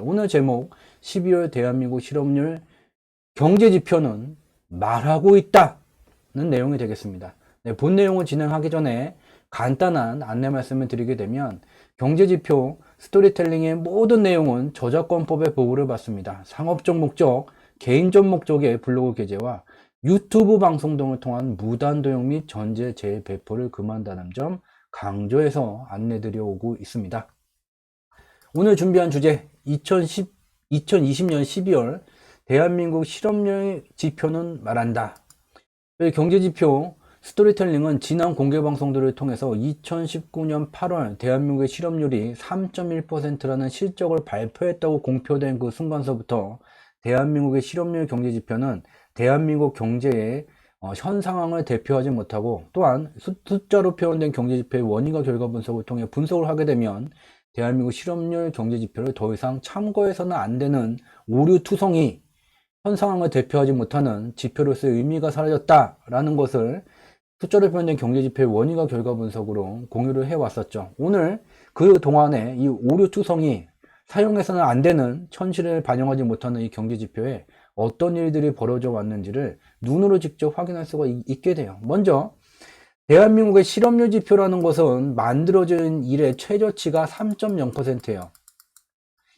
오늘 제목 12월 대한민국 실업률 경제 지표는 말하고 있다는 내용이 되겠습니다. 네, 본 내용을 진행하기 전에 간단한 안내 말씀을 드리게 되면 경제 지표 스토리텔링의 모든 내용은 저작권법의 보호를 받습니다. 상업적 목적, 개인적 목적의 블로그 게재와 유튜브 방송 등을 통한 무단 도용 및 전제 재배포를 금한다는 점 강조해서 안내드려 오고 있습니다. 오늘 준비한 주제 2010, 2020년 12월 대한민국 실업률 지표는 말한다. 이 경제지표 스토리텔링은 지난 공개방송들을 통해서 2019년 8월 대한민국의 실업률이 3.1%라는 실적을 발표했다고 공표된 그 순간서부터 대한민국의 실업률 경제지표는 대한민국 경제의 어, 현 상황을 대표하지 못하고 또한 수- 숫자로 표현된 경제지표의 원인과 결과 분석을 통해 분석을 하게 되면 대한민국 실업률 경제지표를 더 이상 참고해서는 안 되는 오류 투성이 현 상황을 대표하지 못하는 지표로서의 의미가 사라졌다라는 것을 숫자로 표현된 경제지표의 원인과 결과 분석으로 공유를 해왔었죠. 오늘 그 동안에 이 오류 투성이 사용해서는 안 되는 현실을 반영하지 못하는 이 경제지표에 어떤 일들이 벌어져 왔는지를 눈으로 직접 확인할 수가 있- 있게 돼요. 먼저 대한민국의 실업률 지표라는 것은 만들어진 일의 최저치가 3.0%예요.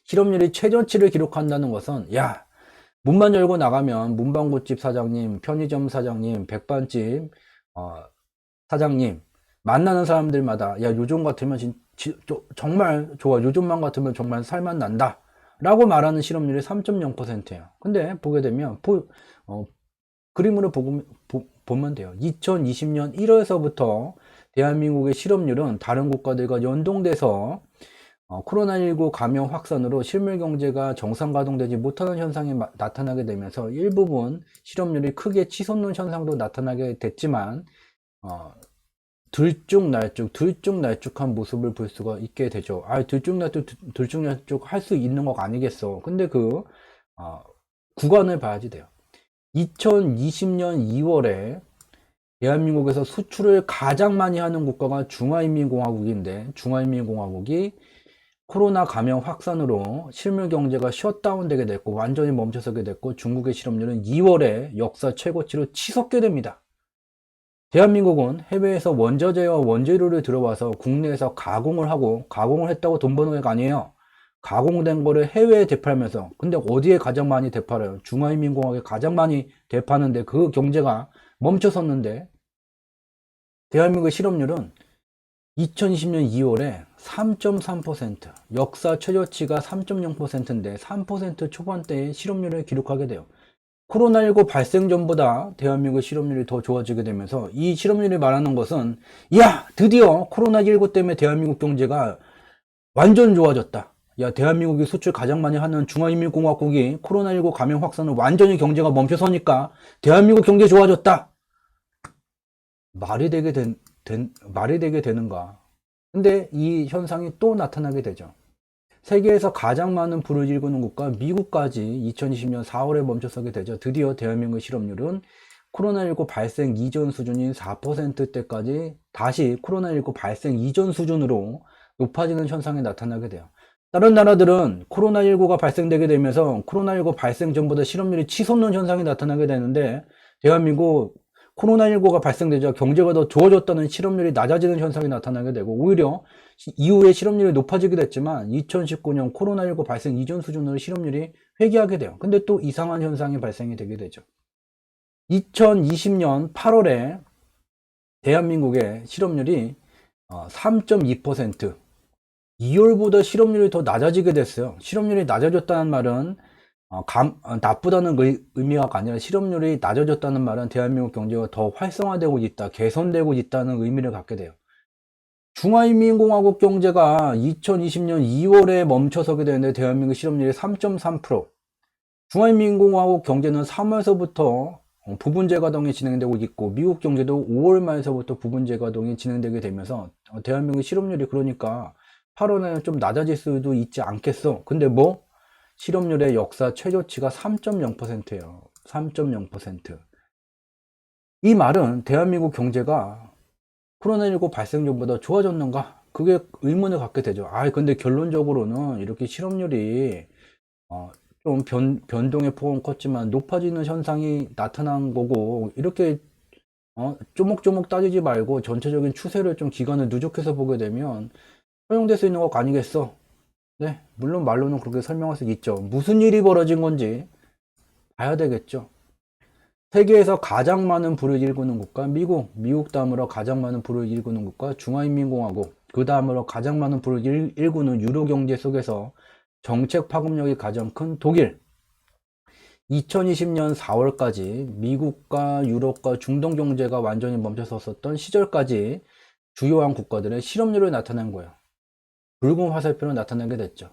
실업률이 최저치를 기록한다는 것은 야 문만 열고 나가면 문방구집 사장님, 편의점 사장님, 백반집 어, 사장님 만나는 사람들마다 야 요즘 같으면 진, 지- 저- 정말 좋아. 요즘만 같으면 정말 살만 난다. 라고 말하는 실업률이 3.0%예요. 근데 보게 되면 보, 어, 그림으로 보고, 보, 보면 돼요 2020년 1월서부터 대한민국의 실업률은 다른 국가들과 연동돼서 어, 코로나19 감염 확산으로 실물 경제가 정상 가동되지 못하는 현상이 마- 나타나게 되면서 일부분 실업률이 크게 치솟는 현상도 나타나게 됐지만 어, 들쭉날쭉 들쭉날쭉한 모습을 볼 수가 있게 되죠. 아, 들쭉날쭉 들- 들쭉날쭉 할 수 있는 거 아니겠어. 근데 그 어, 구간을 봐야지 돼요. 2020년 2월에 대한민국에서 수출을 가장 많이 하는 국가가 중화인민공화국인데 중화인민공화국이 코로나 감염 확산으로 실물 경제가 셧다운되게 됐고 완전히 멈춰서게 됐고 중국의 실업률은 2월에 역사 최고치로 치솟게 됩니다. 대한민국은 해외에서 원자재와 원재료를 들어와서 국내에서 가공을 하고 가공을 했다고 돈 버는 게 아니에요. 가공된 거를 해외에 대팔면서 근데 어디에 가장 많이 대팔아요? 중화인민공화국에 가장 많이 대파는데 그 경제가 멈춰섰는데 대한민국의 실업률은 2020년 2월에 3.3% 역사 최저치가 3.0%인데 3% 초반대의 실업률을 기록하게 돼요. 코로나19 발생 전보다 대한민국 실업률이 더 좋아지게 되면서 이 실업률이 말하는 것은 야 드디어 코로나19 때문에 대한민국 경제가 완전 좋아졌다. 야 대한민국이 수출 가장 많이 하는 중화인민공화국이 코로나19 감염 확산을 완전히 경제가 멈춰서니까 대한민국 경제 좋아졌다. 말이 되게 된, 된- 말이 되게 되는가? 근데 이 현상이 또 나타나게 되죠. 세계에서 가장 많은 불을 일구는 국가 미국까지 2020년 4월에 멈춰서게 되죠. 드디어 대한민국 실업률은 코로나19 발생 이전 수준인 4%대까지 다시 코로나19 발생 이전 수준으로 높아지는 현상이 나타나게 돼요. 다른 나라들은 코로나19가 발생되게 되면서 코로나19 발생 전보다 실업률이 치솟는 현상이 나타나게 되는데 대한민국 코로나19가 발생되자 경제가 더 좋아졌다는 실업률이 낮아지는 현상이 나타나게 되고 오히려 시- 이후에 실업률이 높아지게 됐지만 2019년 코로나19 발생 이전 수준으로 실업률이 회귀하게 돼요. 근데 또 이상한 현상이 발생이 되게 되죠. 2020년 8월에 대한민국의 실업률이 어, 3.2% 2월보다 실업률이 더 낮아지게 됐어요. 실업률이 낮아졌다는 말은 어, 감- 어, 나쁘다는 의, 의미가 아니라 실업률이 낮아졌다는 말은 대한민국 경제가 더 활성화되고 있다, 개선되고 있다는 의미를 갖게 돼요. 중화인민공화국 경제가 2020년 2월에 멈춰서게 되는데 대한민국 실업률이 3.3%. 중화인민공화국 경제는 3월서부터 어, 부분 재가동이 진행되고 있고 미국 경제도 5월 말서부터 부분 재가동이 진행되게 되면서 어, 대한민국 실업률이 그러니까 8월에는 좀 낮아질 수도 있지 않겠어. 근데 뭐 실업률의 역사 최저치가 3.0%예요. 3.0%. 이 말은 대한민국 경제가 코로나19 발생 전보다 좋아졌는가? 그게 의문을 갖게 되죠. 아, 근데 결론적으로는 이렇게 실업률이 어, 좀 변, 변동의 폭은 컸지만 높아지는 현상이 나타난 거고 이렇게 어, 쪼목쪼목 따지지 말고 전체적인 추세를 좀 기간을 누적해서 보게 되면 허용될 수 있는 거 아니겠어? 네, 물론 말로는 그렇게 설명할 수 있죠. 무슨 일이 벌어진 건지 봐야 되겠죠. 세계에서 가장 많은 불을 일구는 국가 미국, 미국 다음으로 가장 많은 불을 일구는 국가 중화인민공화국, 그 다음으로 가장 많은 불을 일, 일구는 유로 경제 속에서 정책 파급력이 가장 큰 독일. 2020년 4월까지 미국과 유럽과 중동 경제가 완전히 멈춰섰었던 시절까지 주요한 국가들의 실업률을 나타낸 거예요. 붉은 화살표로 나타나게 됐죠.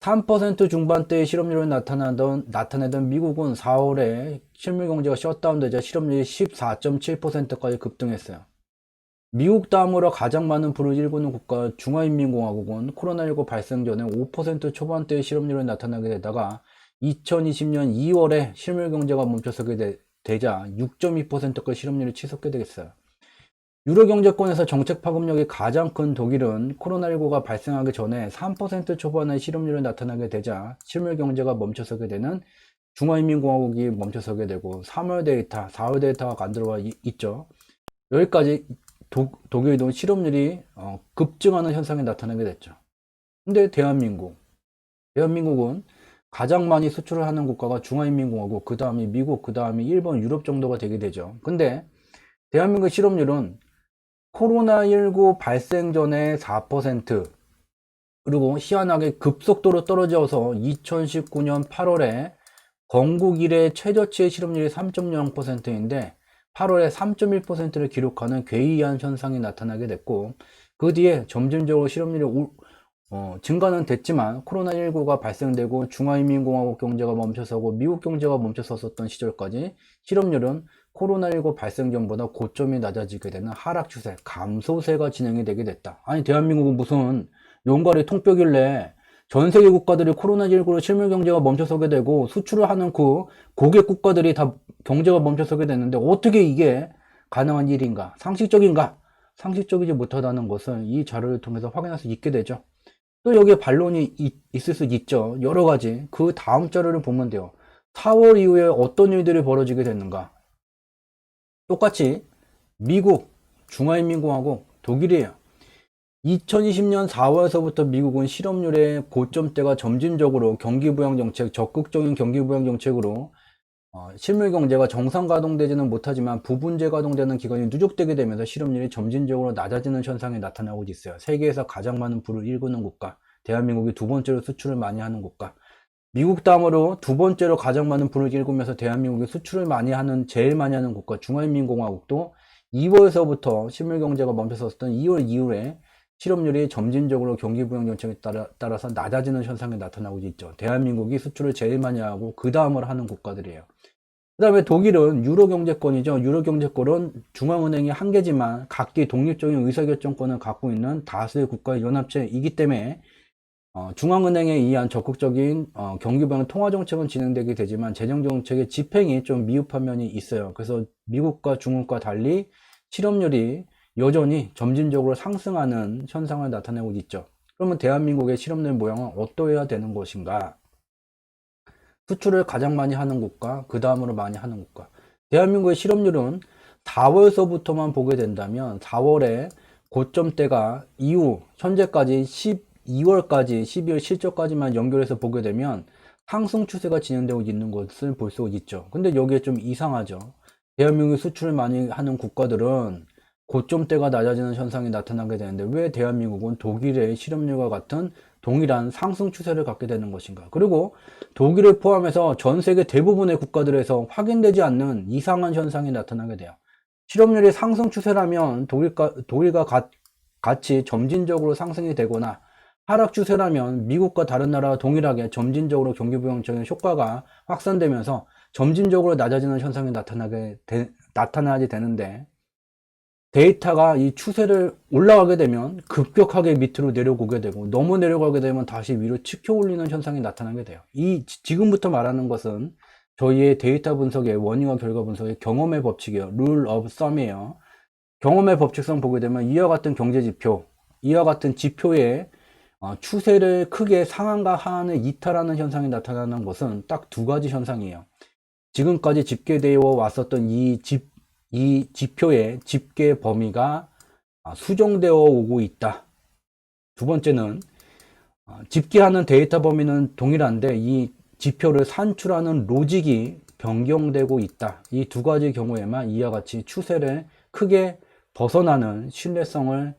3% 중반대의 실업률을 나타나던, 나타내던 미국은 4월에 실물 경제가 셧다운되자 실업률이 14.7%까지 급등했어요. 미국 다음으로 가장 많은 불을 일구는 국가 중화인민공화국은 코로나19 발생 전에 5% 초반대의 실업률을 나타나게 되다가 2020년 2월에 실물 경제가 멈춰서게 되, 되자 6.2%까지 실업률이 치솟게 되겠어요. 유로 경제권에서 정책 파급력이 가장 큰 독일은 코로나19가 발생하기 전에 3% 초반의 실업률을 나타나게 되자 실물 경제가 멈춰서게 되는 중화인민공화국이 멈춰서게 되고 3월 데이터, 4월 데이터가 안 들어와 이- 있죠. 여기까지 도, 독일도 실업률이 어, 급증하는 현상이 나타나게 됐죠. 근데 대한민국, 대한민국은 가장 많이 수출을 하는 국가가 중화인민공화국, 그 다음이 미국, 그 다음이 일본, 유럽 정도가 되게 되죠. 근데 대한민국 실업률은 코로나19 발생 전에 4%, 그리고 희한하게 급속도로 떨어져서 2019년 8월에 건국 이래 최저치의 실업률이 3.0%인데 8월에 3.1%를 기록하는 괴이한 현상이 나타나게 됐고 그 뒤에 점진적으로 실업률이 올- 어, 증가는 됐지만 코로나19가 발생되고 중화인민공화국 경제가 멈춰서고 미국 경제가 멈춰섰었던 시절까지 실업률은 코로나19 발생 전보다 고점이 낮아지게 되는 하락 추세, 감소세가 진행이 되게 됐다. 아니 대한민국은 무슨 용가리 통뼈길래 전 세계 국가들이 코로나19로 실물 경제가 멈춰서게 되고 수출을 하는 그 고객 국가들이 다 경제가 멈춰서게 됐는데 어떻게 이게 가능한 일인가? 상식적인가? 상식적이지 못하다는 것을 이 자료를 통해서 확인할 수 있게 되죠. 또 여기에 반론이 있, 있을 수 있죠. 여러 가지. 그 다음 자료를 보면 돼요. 4월 이후에 어떤 일들이 벌어지게 됐는가? 똑같이 미국, 중화인민공화국, 독일이에요. 2020년 4월에서부터 미국은 실업률의 고점대가 점진적으로 경기부양 정책, 적극적인 경기부양 정책으로 어, 실물 경제가 정상 가동되지는 못하지만 부분제 가동되는 기간이 누적되게 되면서 실업률이 점진적으로 낮아지는 현상이 나타나고 있어요. 세계에서 가장 많은 부를 일구는 국가, 대한민국이 두 번째로 수출을 많이 하는 국가, 미국 다음으로 두 번째로 가장 많은 부를 일구면서 대한민국이 수출을 많이 하는 제일 많이 하는 국가 중화인민공화국도 2월에서부터 실물 경제가 멈춰섰던 2월 이후에 실업률이 점진적으로 경기부양 정책에 따라, 따라서 낮아지는 현상이 나타나고 있죠. 대한민국이 수출을 제일 많이 하고 그 다음으로 하는 국가들이에요. 그 다음에 독일은 유로 경제권이죠. 유로 경제권은 중앙은행이 한 개지만 각기 독립적인 의사결정권을 갖고 있는 다수의 국가의 연합체이기 때문에 어, 중앙은행에 의한 적극적인 어, 경기부양 통화 정책은 진행되게 되지만 재정 정책의 집행이 좀 미흡한 면이 있어요. 그래서 미국과 중국과 달리 실업률이 여전히 점진적으로 상승하는 현상을 나타내고 있죠. 그러면 대한민국의 실업률 모양은 어떠해야 되는 것인가? 수출을 가장 많이 하는 국가, 그 다음으로 많이 하는 국가. 대한민국의 실업률은 4월서부터만 보게 된다면 4월에 고점대가 이후 현재까지 12월까지 12월 실적까지만 연결해서 보게 되면 상승 추세가 진행되고 있는 것을 볼 수 있죠. 근데 여기에 좀 이상하죠. 대한민국이 수출을 많이 하는 국가들은 고점대가 낮아지는 현상이 나타나게 되는데 왜 대한민국은 독일의 실업률과 같은 동일한 상승 추세를 갖게 되는 것인가? 그리고 독일을 포함해서 전 세계 대부분의 국가들에서 확인되지 않는 이상한 현상이 나타나게 돼요. 실업률이 상승 추세라면 독일과, 독일과 가- 같이 점진적으로 상승이 되거나 하락 추세라면 미국과 다른 나라와 동일하게 점진적으로 경기부양적인 효과가 확산되면서 점진적으로 낮아지는 현상이 나타나게 되, 나타나야지 되는데 데이터가 이 추세를 올라가게 되면 급격하게 밑으로 내려오게 되고 너무 내려가게 되면 다시 위로 치켜 올리는 현상이 나타나게 돼요. 이 지- 지금부터 말하는 것은 저희의 데이터 분석의 원인과 결과 분석의 경험의 법칙이에요. 룰 오브 썸이에요. 경험의 법칙상 보게 되면 이와 같은 경제 지표, 이와 같은 지표의 어, 추세를 크게 상한과 하한을 이탈하는 현상이 나타나는 것은 딱 두 가지 현상이에요. 지금까지 집계되어 왔었던 이 집, 이 지표의 집계 범위가 아, 수정되어 오고 있다. 두 번째는 어, 집계하는 데이터 범위는 동일한데 이 지표를 산출하는 로직이 변경되고 있다. 이 두 가지 경우에만 이와 같이 추세를 크게 벗어나는 신뢰성을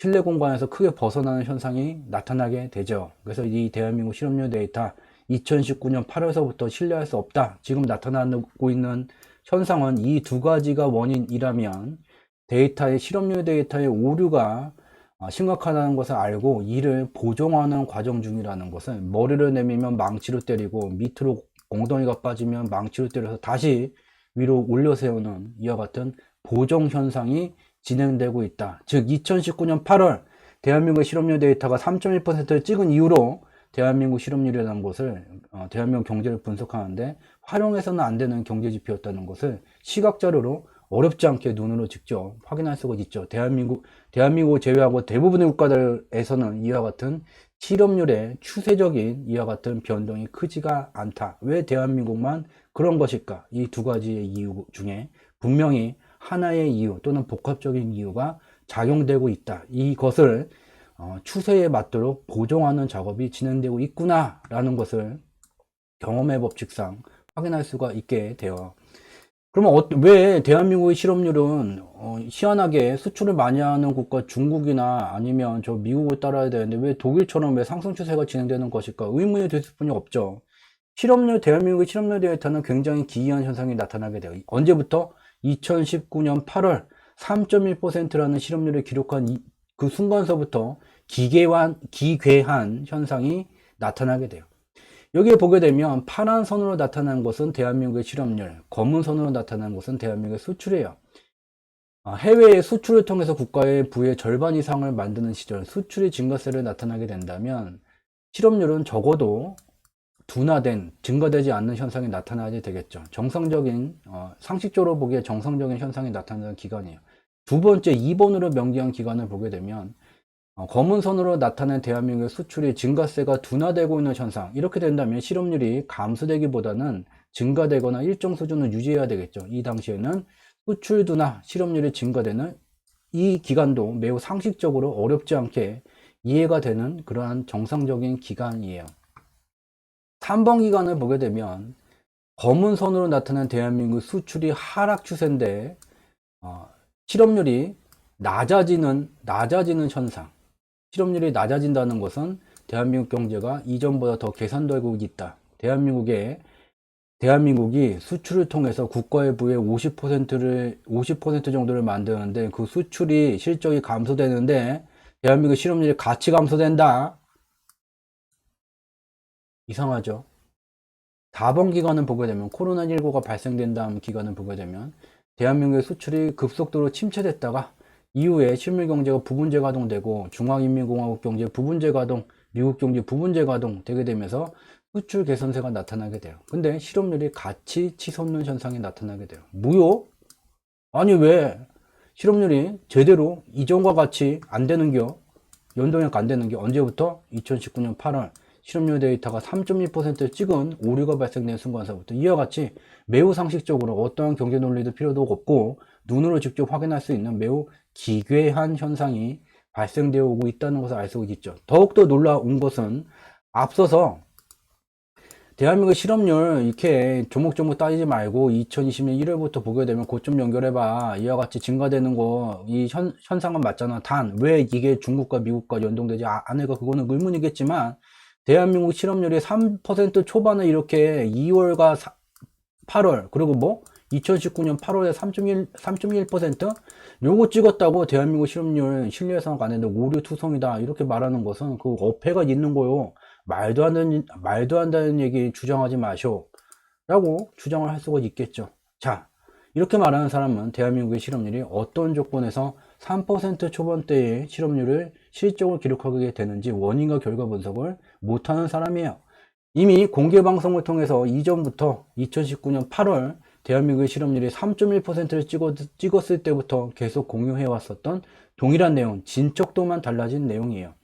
신뢰 공간에서 크게 벗어나는 현상이 나타나게 되죠. 그래서 이 대한민국 실업률 데이터 2019년 8월서부터 신뢰할 수 없다. 지금 나타나고 있는 현상은 이 두 가지가 원인이라면 데이터의 실업률 데이터의 오류가 어, 심각하다는 것을 알고 이를 보정하는 과정 중이라는 것을 머리를 내밀면 망치로 때리고 밑으로 엉덩이가 빠지면 망치로 때려서 다시 위로 올려 세우는 이와 같은 보정 현상이 진행되고 있다. 즉 2019년 8월 대한민국 실업률 데이터가 3.1%를 찍은 이후로 대한민국 실업률이라는 것을 어, 대한민국 경제를 분석하는데 활용해서는 안 되는 경제 지표였다는 것을 시각 자료로 어렵지 않게 눈으로 직접 확인할 수가 있죠. 대한민국 대한민국을 제외하고 대부분의 국가들에서는 이와 같은 실업률의 추세적인 이와 같은 변동이 크지가 않다. 왜 대한민국만 그런 것일까? 이 두 가지의 이유 중에 분명히 하나의 이유 또는 복합적인 이유가 작용되고 있다. 이것을 어, 추세에 맞도록 보정하는 작업이 진행되고 있구나라는 것을 경험의 법칙상 확인할 수가 있게 되어 그러면 어- 왜 대한민국의 실업률은 어, 희한하게 수출을 많이 하는 국가 중국이나 아니면 저 미국을 따라야 되는데 왜 독일처럼 왜 상승 추세가 진행되는 것일까 의문이 들 수뿐이 없죠. 실업률 대한민국의 실업률 데이터는 굉장히 기이한 현상이 나타나게 돼요. 언제부터 2019년 8월 3.1%라는 실업률을 기록한 이- 그 순간서부터 기괴한 기괴한 현상이 나타나게 돼요. 여기에 보게 되면 파란 선으로 나타난 것은 대한민국의 실업률, 검은 선으로 나타난 것은 대한민국의 수출이에요. 아, 해외의 수출을 통해서 국가의 부의 절반 이상을 만드는 시절 수출이 증가세를 나타나게 된다면 실업률은 적어도 둔화된, 증가되지 않는 현상이 나타나야 되겠죠. 정상적인, 어, 상식적으로 보기에 정상적인 현상이 나타나는 기간이에요. 두 번째, 2번으로 명기한 기간을 보게 되면 어, 검은 선으로 나타낸 대한민국의 수출이 증가세가 둔화되고 있는 현상 이렇게 된다면 실업률이 감소되기보다는 증가되거나 일정 수준을 유지해야 되겠죠 이 당시에는 수출 둔화 실업률이 증가되는 이 기간도 매우 상식적으로 어렵지 않게 이해가 되는 그러한 정상적인 기간이에요 3번 기간을 보게 되면 검은 선으로 나타난 대한민국 수출이 하락 추세인데 어, 실업률이 낮아지는 낮아지는 현상 실업률이 낮아진다는 것은 대한민국 경제가 이전보다 더 개선되고 있다. 대한민국의 대한민국이 수출을 통해서 국가의 부의 50%를 50% 정도를 만드는데 그 수출이 실적이 감소되는데 대한민국 실업률이 같이 감소된다. 이상하죠. 4번 기간을 보게 되면 코로나19가 발생된 다음 기간을 보게 되면 대한민국의 수출이 급속도로 침체됐다가 이후에 실물 경제가 부분재 가동되고 중화인민공화국 경제 부분재 가동, 미국 경제 부분재 가동 되게 되면서 수출 개선세가 나타나게 돼요. 근데 실업률이 같이 치솟는 현상이 나타나게 돼요. 무효? 아니 왜 실업률이 제대로 이전과 같이 안 되는겨? 연동형 안 되는겨? 언제부터? 2019년 8월 실업률 데이터가 3.1%를 찍은 오류가 발생된 순간서부터 이와 같이 매우 상식적으로 어떠한 경제 논리도 필요도 없고 눈으로 직접 확인할 수 있는 매우 기괴한 현상이 발생되어 오고 있다는 것을 알 수 있죠. 더욱더 놀라운 것은 앞서서 대한민국 실업률 이렇게 조목조목 따지지 말고 2020년 1월부터 보게 되면 고점 연결해봐. 이와 같이 증가되는 거, 이 현, 현상은 맞잖아. 단, 왜 이게 중국과 미국과 연동되지 아- 않을까? 그거는 의문이겠지만, 대한민국 실업률이 3% 초반에 이렇게 2월과 8월, 그리고 뭐, 2019년 8월에 3.1, 3.1% 요거 찍었다고 대한민국 실업률 신뢰상 안에는 오류 투성이다. 이렇게 말하는 것은 그 어폐가 있는 거요. 말도 안 되는 말도 안 되는 얘기 주장하지 마쇼 라고 주장을 할 수가 있겠죠. 자 이렇게 말하는 사람은 대한민국의 실업률이 어떤 조건에서 3% 초반대의 실업률을 실적으로 기록하게 되는지 원인과 결과 분석을 못하는 사람이에요 이미 공개 방송을 통해서 이전부터 2019년 8월 대한민국의 실업률이 3.1%를 찍었, 찍었 을 때부터 계속 공유해 왔었던 동일한 내용, 진척도만 달라진 내용이에요.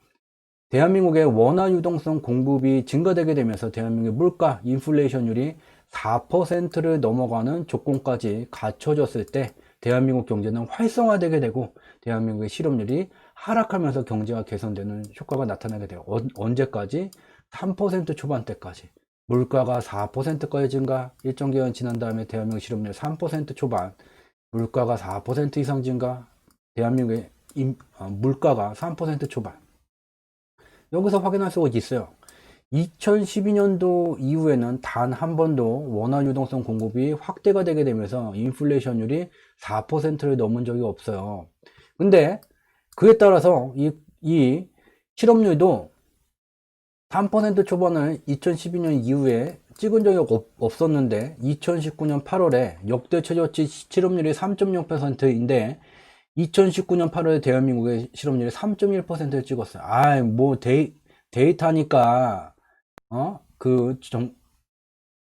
대한민국의 원화 유동성 공급이 증가되게 되면서 대한민국의 물가 인플레이션율이 4%를 넘어가는 조건까지 갖춰졌을 때 대한민국 경제는 활성화되게 되고 대한민국의 실업률이 하락하면서 경제가 개선되는 효과가 나타나게 돼요. 어- 언제까지? 3% 초반대까지. 물가가 4%까지 증가, 일정 기간 지난 다음에 대한민국 실업률 3% 초반, 물가가 4% 이상 증가, 대한민국의 임- 어, 물가가 3% 초반. 여기서 확인할 수가 있어요. 2012년도 이후에는 단 한 번도 원화 유동성 공급이 확대가 되게 되면서 인플레이션율이 4%를 넘은 적이 없어요. 근데 그에 따라서 이, 이 실업률도 3% 초반을 2012년 이후에 찍은 적이 없, 없었는데 2019년 8월에 역대 최저치 실업률이 3.0%인데 2019년 8월에 대한민국의 실업률이 3.1%를 찍었어요. 아, 뭐 데이, 데이터니까 어? 그 정,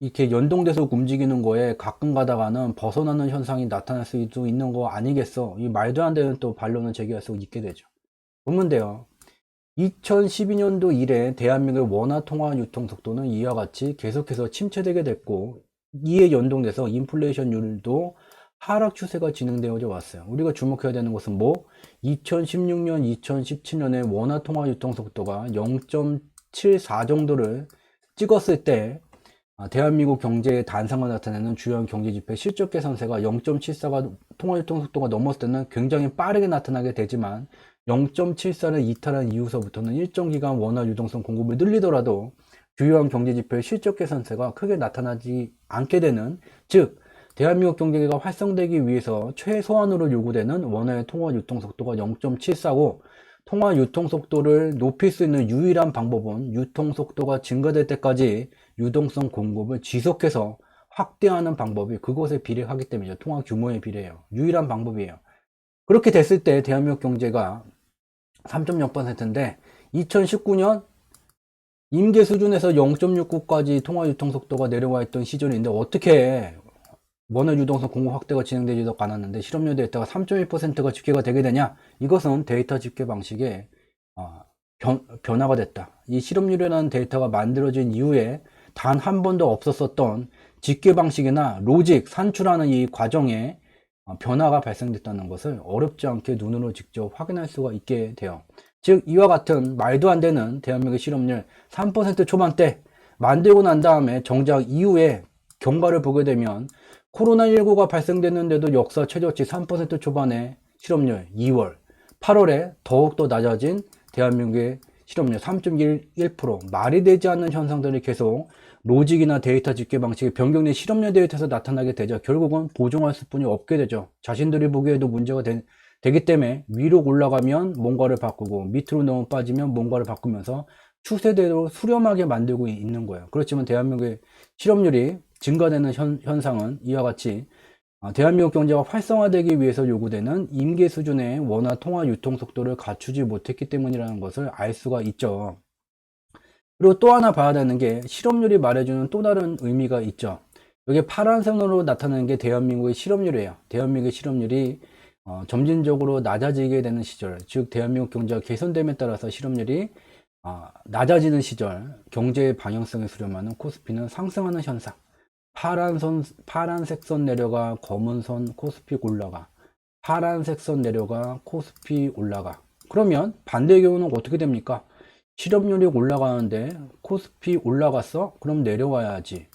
이렇게 연동돼서 움직이는 거에 가끔 가다가는 벗어나는 현상이 나타날 수도 있는 거 아니겠어? 이 말도 안 되는 또 반론을 제기할 수 있게 되죠. 보면 돼요. 2012년도 이래 대한민국의 원화 통화 유통 속도는 이와 같이 계속해서 침체되게 됐고 이에 연동돼서 인플레이션율도 하락 추세가 진행되어져 왔어요. 우리가 주목해야 되는 것은 뭐? 2016년, 2017년에 원화 통화 유통 속도가 0.74 정도를 찍었을 때 아, 대한민국 경제의 단상을 나타내는 주요한 경제 지표 실적 개선세가 0.74가 통화 유통 속도가 넘었을 때는 굉장히 빠르게 나타나게 되지만 0.74를 이탈한 이후서부터는 일정 기간 원화 유동성 공급을 늘리더라도 주요한 경제 지표의 실적 개선세가 크게 나타나지 않게 되는 즉 대한민국 경제가 활성되기 위해서 최소한으로 요구되는 원화의 통화 유통 속도가 0.74고 통화 유통 속도를 높일 수 있는 유일한 방법은 유통 속도가 증가될 때까지 유동성 공급을 지속해서 확대하는 방법이 그것에 비례하기 때문이죠. 통화 규모에 비례해요. 유일한 방법이에요. 그렇게 됐을 때 대한민국 경제가 3.0%인데 2019년 임계 수준에서 0.69까지 통화 유통 속도가 내려와 있던 시절인데 어떻게 원화 유동성 공급 확대가 진행되지도 않았는데 실업률 데이터가 3.1%가 집계가 되게 되냐? 이것은 데이터 집계 방식의 어, 변, 변화가 됐다. 이 실업률이라는 데이터가 만들어진 이후에 단 한 번도 없었었던 집계 방식이나 로직, 산출하는 이 과정에 어, 변화가 발생됐다는 것을 어렵지 않게 눈으로 직접 확인할 수가 있게 돼요. 즉 이와 같은 말도 안 되는 대한민국의 실업률 3% 초반대 만들고 난 다음에 정작 이후에 경과를 보게 되면 코로나19가 발생됐는데도 역사 최저치 3% 초반의 실업률 2월, 8월에 더욱더 낮아진 대한민국의 실업률 3.11% 말이 되지 않는 현상들이 계속 로직이나 데이터 집계 방식의 변경된 실업률 데이터에서 나타나게 되죠. 결국은 보정할 수뿐이 없게 되죠. 자신들이 보기에도 문제가 되, 기 때문에 위로 올라가면 뭔가를 바꾸고 밑으로 너무 빠지면 뭔가를 바꾸면서 추세대로 수렴하게 만들고 있는 거예요. 그렇지만 대한민국의 실업률이 증가되는 현, 현상은 이와 같이 어, 대한민국 경제가 활성화되기 위해서 요구되는 임계 수준의 원화 통화 유통 속도를 갖추지 못했기 때문이라는 것을 알 수가 있죠. 그리고 또 하나 봐야 되는 게 실업률이 말해주는 또 다른 의미가 있죠. 여기 파란색으로 나타나는 게 대한민국의 실업률이에요. 대한민국의 실업률이 어, 점진적으로 낮아지게 되는 시절, 즉 대한민국 경제가 개선됨에 따라서 실업률이 어, 낮아지는 시절, 경제의 방향성에 수렴하는 코스피는 상승하는 현상. 파란 선, 파란색 선 내려가 검은 선 코스피 올라가. 파란색 선 내려가 코스피 올라가. 그러면 반대의 경우는 어떻게 됩니까? 실업률이 올라가는데 코스피 올라갔어? 그럼 내려와야지.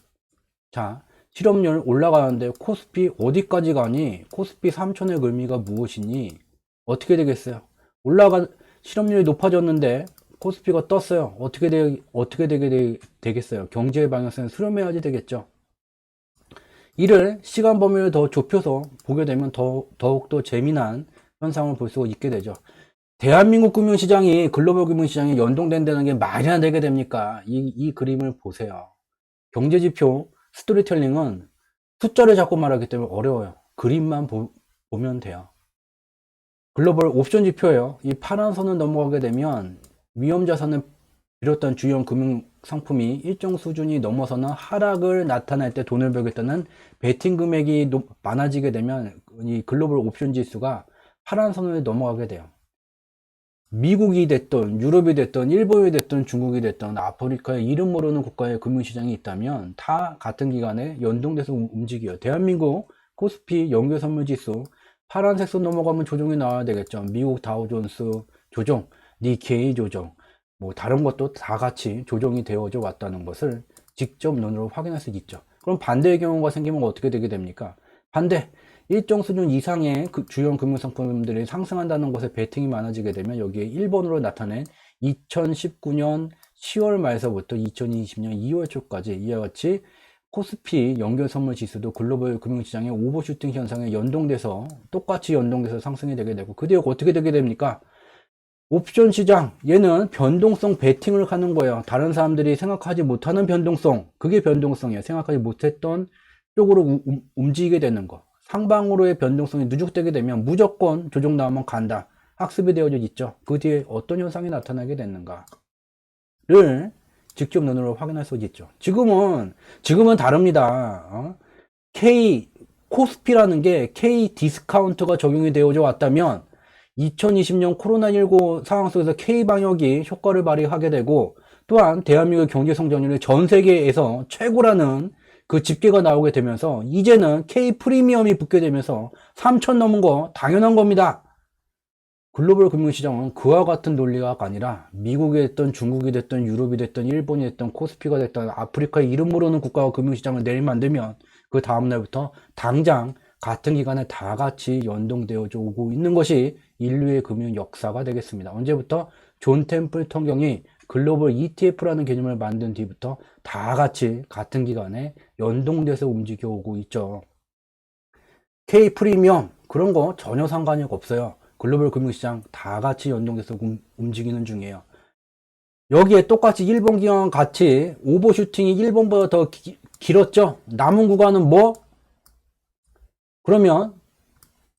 자, 실업률 올라가는데 코스피 어디까지 가니? 코스피 3천의 의미가 무엇이니? 어떻게 되겠어요? 올라가 실업률이 높아졌는데 코스피가 떴어요. 어떻게 되, 어떻게 되게 되, 겠어요 경제의 방향성에 수렴해야지 되겠죠. 이를 시간 범위를 더 좁혀서 보게 되면 더, 더욱더 재미난 현상을 볼 수가 있게 되죠. 대한민국 금융시장이 글로벌 금융시장에 연동된다는 게 말이 안 되게 됩니까? 이, 이 그림을 보세요. 경제지표 스토리텔링은 숫자를 자꾸 말하기 때문에 어려워요. 그림만 보, 보면 돼요. 글로벌 옵션 지표예요. 이 파란 선을 넘어가게 되면 위험 자산을 비롯한 주요 금융 상품이 일정 수준이 넘어서는 하락을 나타낼 때 돈을 벌겠다는 베팅 금액이 높- 많아지게 되면 이 글로벌 옵션 지수가 파란 선을 넘어가게 돼요. 미국이 됐던 유럽이 됐던 일본이 됐던 중국이 됐던 아프리카의 이름 모르는 국가의 금융시장이 있다면 다 같은 기간에 연동돼서 움- 움직여요. 대한민국 코스피 연결선물지수 파란색 선 넘어가면 조정이 나와야 되겠죠. 미국 다우존스 조정, 니케이 조정, 뭐 다른 것도 다 같이 조정이 되어져 왔다는 것을 직접 눈으로 확인할 수 있죠. 그럼 반대의 경우가 생기면 어떻게 되게 됩니까? 반대. 일정 수준 이상의 그 주요 금융상품들이 상승한다는 것에 베팅이 많아지게 되면 여기에 1번으로 나타낸 2019년 10월 말서부터 2020년 2월 초까지 이와 같이 코스피 연결 선물 지수도 글로벌 금융시장의 오버슈팅 현상에 연동돼서 똑같이 연동돼서 상승이 되게 되고 그 뒤에 어떻게 되게 됩니까? 옵션 시장 얘는 변동성 베팅을 하는 거예요. 다른 사람들이 생각하지 못하는 변동성 그게 변동성이에요. 생각하지 못했던 쪽으로 우- 움- 움직이게 되는 거. 상방으로의 변동성이 누적되게 되면 무조건 조정 나오면 간다. 학습이 되어져 있죠. 그 뒤에 어떤 현상이 나타나게 됐는가를 직접 눈으로 확인할 수 있죠. 지금은 지금은 다릅니다. 어? K 코스피라는 게 K 디스카운트가 적용이 되어져 왔다면 2020년 코로나19 상황 속에서 K 방역이 효과를 발휘하게 되고 또한 대한민국 경제 성장률이 전 세계에서 최고라는 그 집계가 나오게 되면서 이제는 K 프리미엄이 붙게 되면서 3천 넘은 거 당연한 겁니다. 글로벌 금융시장은 그와 같은 논리가 아니라 미국이 됐든 중국이 됐든 유럽이 됐든 일본이 됐든 코스피가 됐든 아프리카의 이름 모르는 국가가 금융시장을 내일 만들면 그 다음날부터 당장 같은 기간에 다 같이 연동되어져 오고 있는 것이 인류의 금융 역사가 되겠습니다. 언제부터 존 템플턴경이 글로벌 ETF라는 개념을 만든 뒤부터 다 같이 같은 기간에 연동돼서 움직여 오고 있죠. K 프리미엄 그런 거 전혀 상관이 없어요. 글로벌 금융시장 다 같이 연동돼서 움- 움직이는 중이에요. 여기에 똑같이 일본 기관 같이 오버슈팅이 일본보다 더 기- 길었죠. 남은 구간은 뭐? 그러면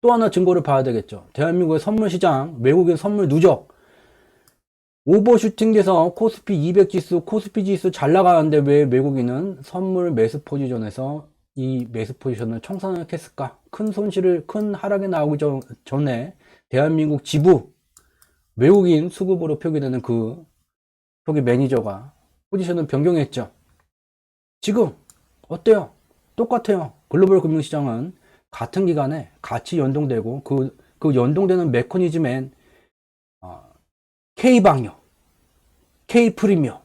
또 하나 증거를 봐야 되겠죠. 대한민국의 선물 시장, 외국인 선물 누적. 오버슈팅 돼서 코스피 200 지수, 코스피 지수 잘 나가는데 왜 외국인은 선물 매수 포지션에서 이 매수 포지션을 청산을 했을까? 큰 손실을, 큰 하락이 나오기 전, 전에 대한민국 지부, 외국인 수급으로 표기되는 그 표기 매니저가 포지션을 변경했죠. 지금 어때요? 똑같아요. 글로벌 금융시장은 같은 기간에 같이 연동되고 그, 그 연동되는 메커니즘엔 어, K방역, K프리미엄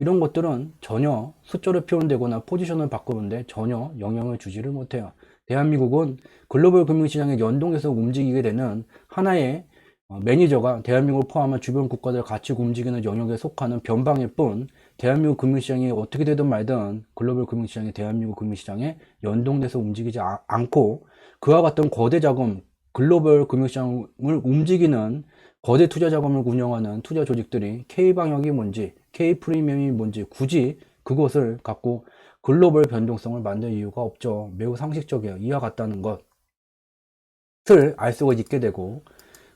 이런 것들은 전혀 숫자로 표현되거나 포지션을 바꾸는데 전혀 영향을 주지를 못해요. 대한민국은 글로벌 금융시장에 연동해서 움직이게 되는 하나의 어, 매니저가 대한민국을 포함한 주변 국가들 같이 움직이는 영역에 속하는 변방일 뿐 대한민국 금융시장이 어떻게 되든 말든 글로벌 금융시장이 대한민국 금융시장에 연동돼서 움직이지 아- 않고 그와 같은 거대 자금 글로벌 금융시장을 움직이는 거대 투자 자금을 운영하는 투자 조직들이 K방역이 뭔지 K프리미엄이 뭔지 굳이 그것을 갖고 글로벌 변동성을 만들 이유가 없죠. 매우 상식적이에요. 이와 같다는 것을 알 수가 있게 되고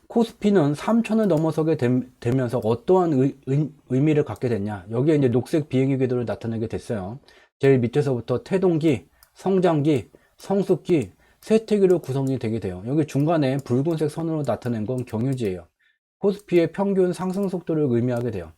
코스피는 3천을 넘어서게 됨- 되면서 어떠한 의, 미를 갖게 됐냐. 여기에 이제 녹색 비행기 궤도를 나타내게 됐어요. 제일 밑에서부터 태동기, 성장기, 성숙기, 쇠퇴기로 구성이 되게 돼요. 여기 중간에 붉은색 선으로 나타낸 건 경유지예요. 코스피의 평균 상승 속도를 의미하게 돼요.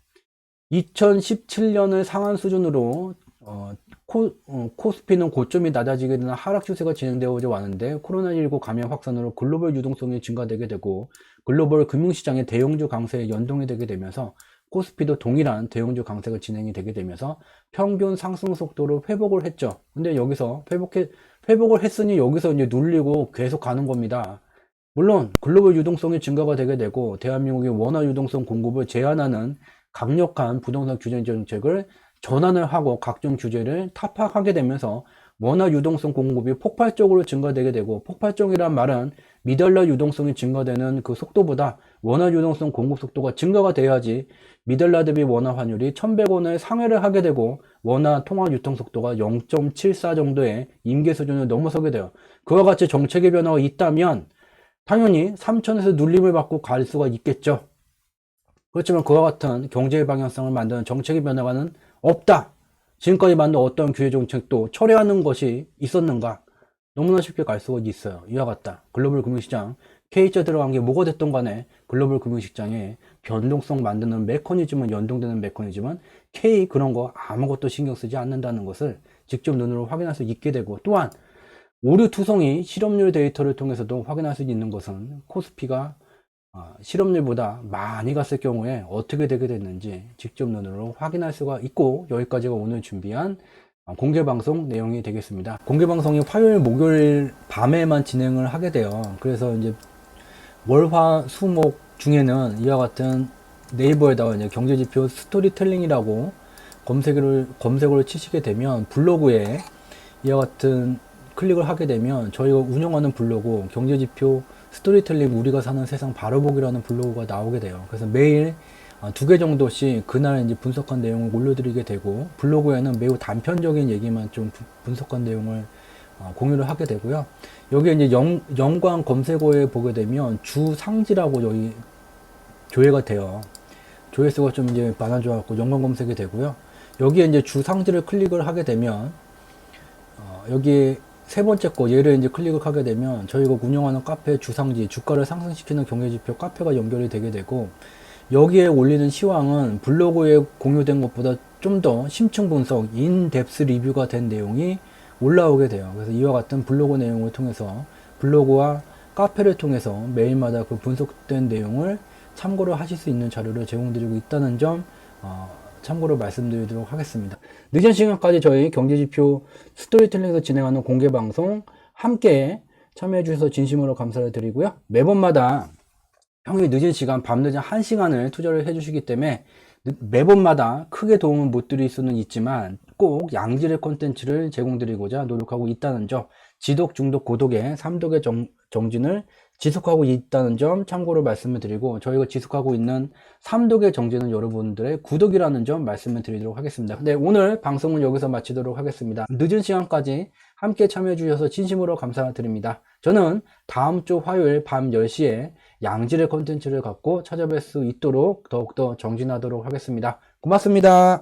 2017년을 상한 수준으로 어, 코, 스피는 고점이 낮아지게 되는 하락 추세가 진행되어 왔는데 코로나19 감염 확산으로 글로벌 유동성이 증가되게 되고 글로벌 금융시장의 대형주 강세에 연동이 되게 되면서 코스피도 동일한 대형주 강세가 진행이 되게 되면서 평균 상승 속도를 회복을 했죠. 근데 여기서 회복해, 회복을 했으니 여기서 이제 눌리고 계속 가는 겁니다. 물론 글로벌 유동성이 증가가 되게 되고 대한민국의 원화 유동성 공급을 제한하는 강력한 부동산 규제 정책을 전환을 하고 각종 규제를 타파하게 되면서 원화 유동성 공급이 폭발적으로 증가되게 되고 폭발적이란 말은 미달러 유동성이 증가되는 그 속도보다 원화 유동성 공급 속도가 증가가 돼야지 미달러 대비 원화 환율이 1100원을 상회를 하게 되고 원화 통화 유통 속도가 0.74 정도의 임계 수준을 넘어서게 돼요. 그와 같이 정책의 변화가 있다면 당연히 3천에서 눌림을 받고 갈 수가 있겠죠. 그렇지만 그와 같은 경제의 방향성을 만드는 정책의 변화가는 없다. 지금까지 만든 어떤 규제 정책도 철회하는 것이 있었는가? 너무나 쉽게 갈 수가 있어요. 이와 같다. 글로벌 금융시장 K자 들어간 게 뭐가 됐던 간에 글로벌 금융시장에 변동성 만드는 메커니즘은 연동되는 메커니즘은 K 그런 거 아무것도 신경 쓰지 않는다는 것을 직접 눈으로 확인할 수 있게 되고 또한 오류 투성이 실업률 데이터를 통해서도 확인할 수 있는 것은 코스피가 아, 실업률보다 많이 갔을 경우에 어떻게 되게 됐는지 직접 눈으로 확인할 수가 있고 여기까지가 오늘 준비한 어, 공개 방송 내용이 되겠습니다. 공개 방송이 화요일, 목요일 밤에만 진행을 하게 돼요. 그래서 이제 월화 수목 중에는 이와 같은 네이버에다가 이제 경제지표 스토리텔링이라고 검색을 검색어를 치시게 되면 블로그에 이와 같은 클릭을 하게 되면 저희가 운영하는 블로그 경제지표 스토리텔링 우리가 사는 세상 바로보기라는 블로그가 나오게 돼요. 그래서 매일 아, 두개 정도씩 그날 이제 분석한 내용을 올려드리게 되고 블로그에는 매우 단편적인 얘기만 좀 부- 분석한 내용을 어, 공유를 하게 되고요. 여기에 이제 영, 연관 검색어에 보게 되면 주 상지라고 여기 조회가 돼요. 조회수가 좀 이제 많아져갖고 연관 검색이 되고요. 여기에 이제 주 상지를 클릭을 하게 되면 어, 여기 세 번째 거 얘를 이제 클릭을 하게 되면 저희가 운영하는 카페 주상지 주가를 상승시키는 경제지표 카페가 연결이 되게 되고 여기에 올리는 시황은 블로그에 공유된 것보다 좀 더 심층 분석, 인덱스 리뷰가 된 내용이 올라오게 돼요. 그래서 이와 같은 블로그 내용을 통해서 블로그와 카페를 통해서 매일마다 그 분석된 내용을 참고를 하실 수 있는 자료를 제공드리고 있다는 점 어, 참고로 말씀드리도록 하겠습니다. 늦은 시간까지 저희 경제지표 스토리텔링에서 진행하는 공개 방송 함께 참여해 주셔서 진심으로 감사를 드리고요. 매번마다 형이 늦은 시간, 밤늦은 1시간을 투자를 해 주시기 때문에 늦- 매번마다 크게 도움을 못 드릴 수는 있지만 꼭 양질의 콘텐츠를 제공드리고자 노력하고 있다는 점, 지독, 중독, 고독의 삼독의 정, 정진을 지속하고 있다는 점 참고로 말씀을 드리고 저희가 지속하고 있는 삼독의 정진은 여러분들의 구독이라는 점 말씀을 드리도록 하겠습니다. 네, 오늘 방송은 여기서 마치도록 하겠습니다. 늦은 시간까지 함께 참여해 주셔서 진심으로 감사드립니다. 저는 다음 주 화요일 밤 10시에 양질의 콘텐츠를 갖고 찾아뵐 수 있도록 더욱더 정진하도록 하겠습니다. 고맙습니다.